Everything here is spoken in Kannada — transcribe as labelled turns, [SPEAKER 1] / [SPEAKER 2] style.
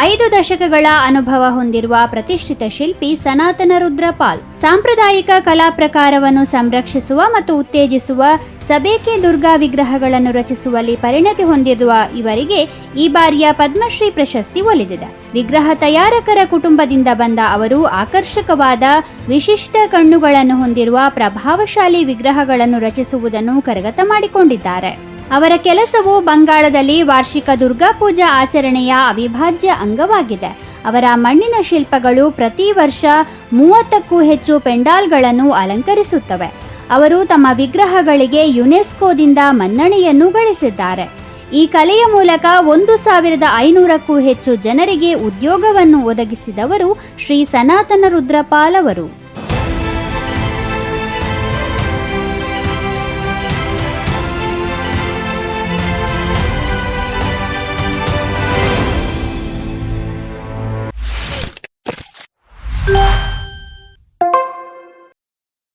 [SPEAKER 1] ಐದು ದಶಕಗಳ ಅನುಭವ ಹೊಂದಿರುವ ಪ್ರತಿಷ್ಠಿತ ಶಿಲ್ಪಿ ಸನಾತನ ರುದ್ರಪಾಲ್. ಸಾಂಪ್ರದಾಯಿಕ ಕಲಾ ಪ್ರಕಾರವನ್ನು ಸಂರಕ್ಷಿಸುವ ಮತ್ತು ಉತ್ತೇಜಿಸುವ ಸಬೇಕೆ ದುರ್ಗಾ ವಿಗ್ರಹಗಳನ್ನು ರಚಿಸುವಲ್ಲಿ ಪರಿಣತಿ ಹೊಂದಿರುವ ಇವರಿಗೆ ಈ ಬಾರಿಯ ಪದ್ಮಶ್ರೀ ಪ್ರಶಸ್ತಿ ಒಲಿದಿದೆ. ವಿಗ್ರಹ ತಯಾರಕರ ಕುಟುಂಬದಿಂದ ಬಂದ ಅವರು ಆಕರ್ಷಕವಾದ ವಿಶಿಷ್ಟ ಕಣ್ಣುಗಳನ್ನು ಹೊಂದಿರುವ ಪ್ರಭಾವಶಾಲಿ ವಿಗ್ರಹಗಳನ್ನು ರಚಿಸುವುದನ್ನು ಕರಗತ ಮಾಡಿಕೊಂಡಿದ್ದಾರೆ. ಅವರ ಕೆಲಸವು ಬಂಗಾಳದಲ್ಲಿ ವಾರ್ಷಿಕ ದುರ್ಗಾ ಪೂಜಾ ಆಚರಣೆಯ ಅವಿಭಾಜ್ಯ ಅಂಗವಾಗಿದೆ. ಅವರ ಮಣ್ಣಿನ ಶಿಲ್ಪಗಳು ಪ್ರತಿ ವರ್ಷ ಮೂವತ್ತಕ್ಕೂ ಹೆಚ್ಚು ಪೆಂಡಾಲ್ಗಳನ್ನು ಅಲಂಕರಿಸುತ್ತವೆ. ಅವರು ತಮ್ಮ ವಿಗ್ರಹಗಳಿಗೆ ಯುನೆಸ್ಕೋದಿಂದ ಮನ್ನಣೆಯನ್ನು ಗಳಿಸಿದ್ದಾರೆ. ಈ ಕಲೆಯ ಮೂಲಕ ಒಂದು ಸಾವಿರದ ಐನೂರಕ್ಕೂ ಹೆಚ್ಚು ಜನರಿಗೆ ಉದ್ಯೋಗವನ್ನು ಒದಗಿಸಿದವರು ಶ್ರೀ ಸನಾತನ ರುದ್ರಪಾಲ್ ಅವರು. Bye.